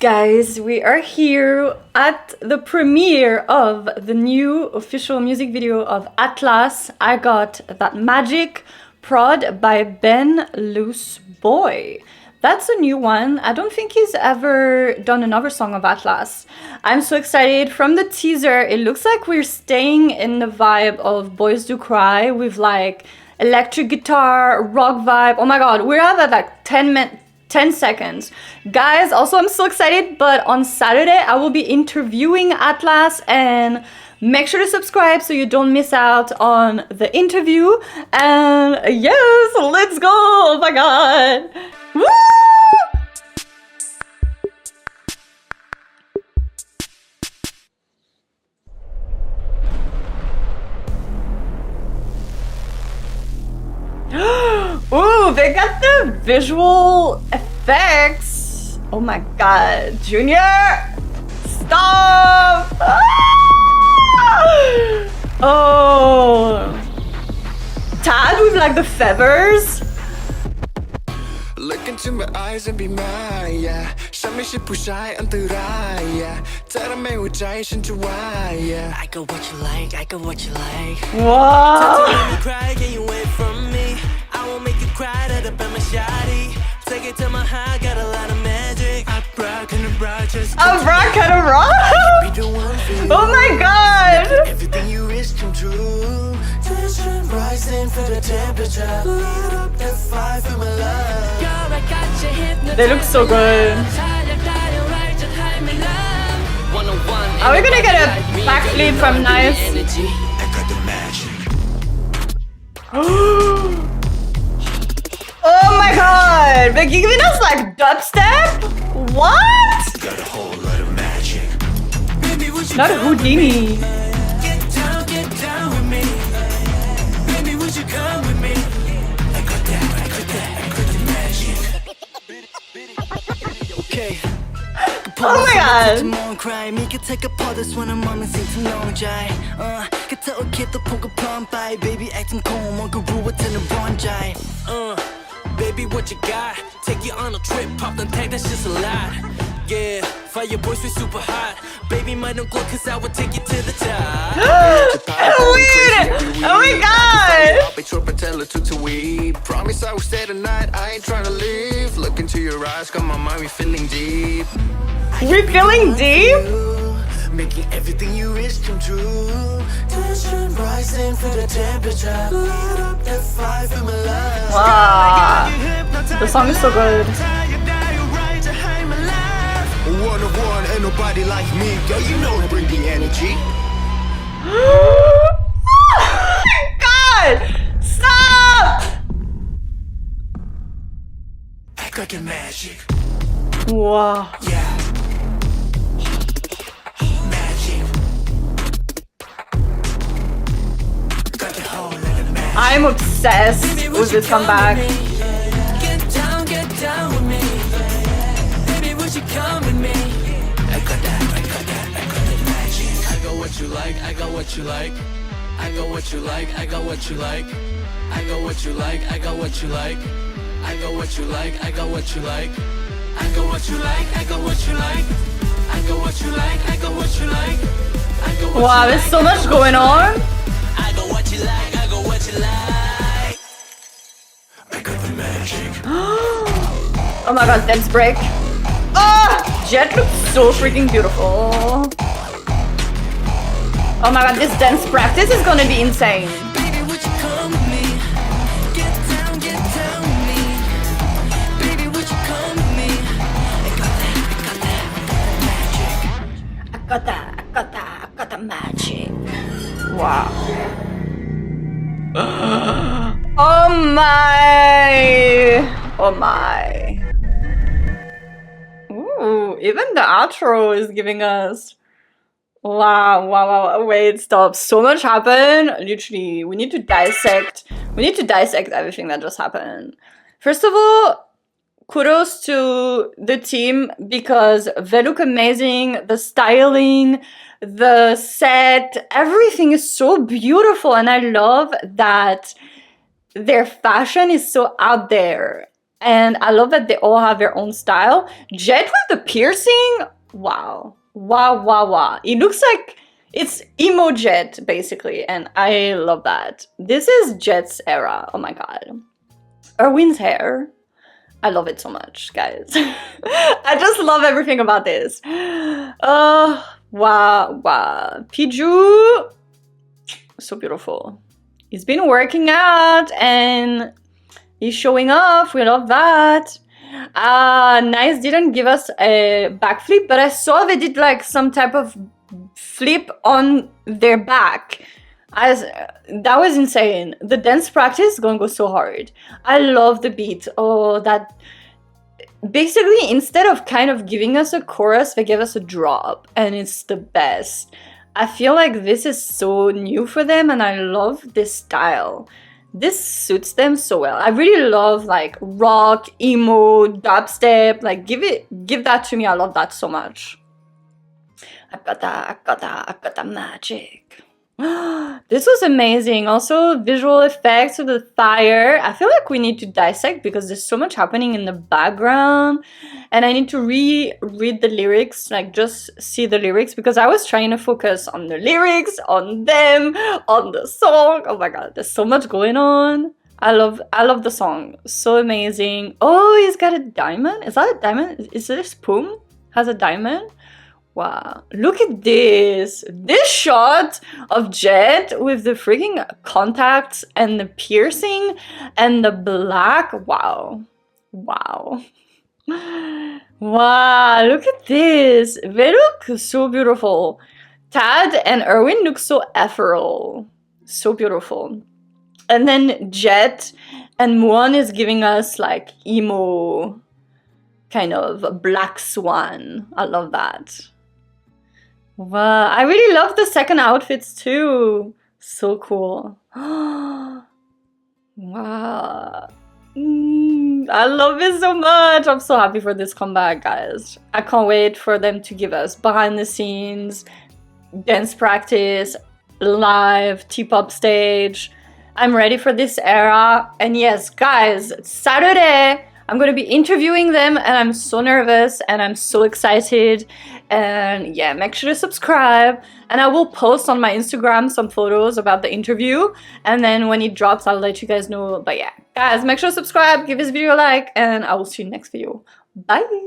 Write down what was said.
Guys, we are here at the premiere of the new official music video of Atlas. I got that magic prod by Ben Loose Boy. That's a new one. I don't think he's ever done another song of Atlas. I'm so excited. From the teaser, it looks like we're staying in the vibe of Boys Do Cry with like electric guitar, rock vibe. Oh my god, we're at like 10 minutes. 10 seconds. Guys, also I'm so excited, but on Saturday I will be interviewing Atlas and make sure to subscribe so you don't miss out on the interview. And yes, let's go! Oh my god! Woo! Ooh, they got the visual effects. Oh my god, Junior! Stop! Ah! Oh. Tad with like the feathers. Look into my eyes and be mine yeah ฉันไม่ใช่ผู้ชายอันตราย yeah เธอทำให้หัวใจฉันจะวาย yeah I got what you like, I got what you like. Wow. Make me cry, get you away from me. I won't make you cry, that up in my shawty. Take it to my high, got a lot of magic. I broke and I broke just Abracadabra! be the one for you. Oh my god! Everything you wish come true. Tension rising for the temperature. Light up that fire for my love. They look so good. Are we gonna get a backflip from Nice? good. But you giving us like dubstep? What? Got a whole lot of magic. Baby, would you Not Houdini. With me. Baby, would you come with me? I got that, I got that, I got the magic. okay. Oh my god. Uh, be what you got. Take you on a trip, pop them tag, that's just a lot. Yeah, fire boys, we super hot. Baby, might don't glow, cause I will take you to the top. Weird! Oh my god! Oh, I'll Be tripping, tell it to we Promise I will stay tonight, I ain't trying to leave. Look into your eyes, got my mind, we feeling deep. We feeling deep? making everything you wish come true. Tension rising for the temperature. Light up the fire from my love. Wow. The song is so good. One of one Ain't nobody like me you know bring the energy oh God! Stop! I got the magic Wow. Yeah Magic Got the whole lot of magic I'm obsessed with this comeback. What you like, I got what you like. I got what you like, I got what you like. I got what you like, I got what you like. I got what you like, I got what you like. I got what you like, I got what you like. I got what you like, I got what you like. I got what Wow, there's so much going on. I got what you like, I got what you like. I got the magic Oh my god, dance break. Ah! Jet looks so freaking beautiful. Oh my god, this dance practice is gonna be insane. Baby, would you come with me? Get down, get down with me. Baby, would you come with me? I got that, got that, got that. I got that, I got that, I got that magic. Wow. oh my! Oh my. Ooh, even the outro is giving us. Wow, wow, wow. Wait, stop. So much happened. Literally, we need to dissect. We need to dissect everything that just happened. First of all, kudos to the team because they look amazing. The styling, the set, everything is so beautiful. And I love that their fashion is so out there. And I love that they all have their own style. Jet with the piercing, wow. Wow, wow, wow. It looks like it's emo Jet, basically, and I love that. This is Jet's era. Oh my god. Erwin's hair. I love it so much, guys. I just love everything about this. Oh, wow, wow. Piju, so beautiful. He's been working out and he's showing off. We love that. Uh, Nice didn't give us a backflip, but I saw they did like some type of flip on their back. As that was insane. The dance practice gonna go so hard. I love the beat. Oh, that basically instead of kind of giving us a chorus, they give us a drop, and it's the best. I feel like this is so new for them, and I love this style. This suits them so well. I really love like rock, emo, dubstep. Like give it, give that to me. I love that so much. I got that, I got that, I got that magic. this was amazing. Also, visual effects of the fire. I feel like we need to dissect because there's so much happening in the background, and I need to reread the lyrics, like just see the lyrics because I was trying to focus on the lyrics, on them, on the song. Oh my god, there's so much going on. I love I love the song. So amazing. Oh, he's got a diamond. Is that a diamond? Is this Poom? Has a diamond? Wow, look at this. This shot of Jet with the freaking contacts and the piercing and the black. Wow. Wow. Wow, look at this. They look so beautiful. Tad and Erwin look so ethereal. So beautiful. And then Jet and Muon is giving us like emo kind of black swan. I love that. Wow, I really love the second outfits too. So cool. wow. Mm, I love it so much. I'm so happy for this comeback, guys. I can't wait for them to give us behind the scenes, dance practice, live, T-pop stage. I'm ready for this era. And yes, guys, Saturday, I'm going to be interviewing them and I'm so nervous and I'm so excited. And yeah, make sure to subscribe. And I will post on my Instagram some photos about the interview. And then when it drops, I'll let you guys know. But yeah, guys, make sure to subscribe, give this video a like, and I will see you next video. Bye!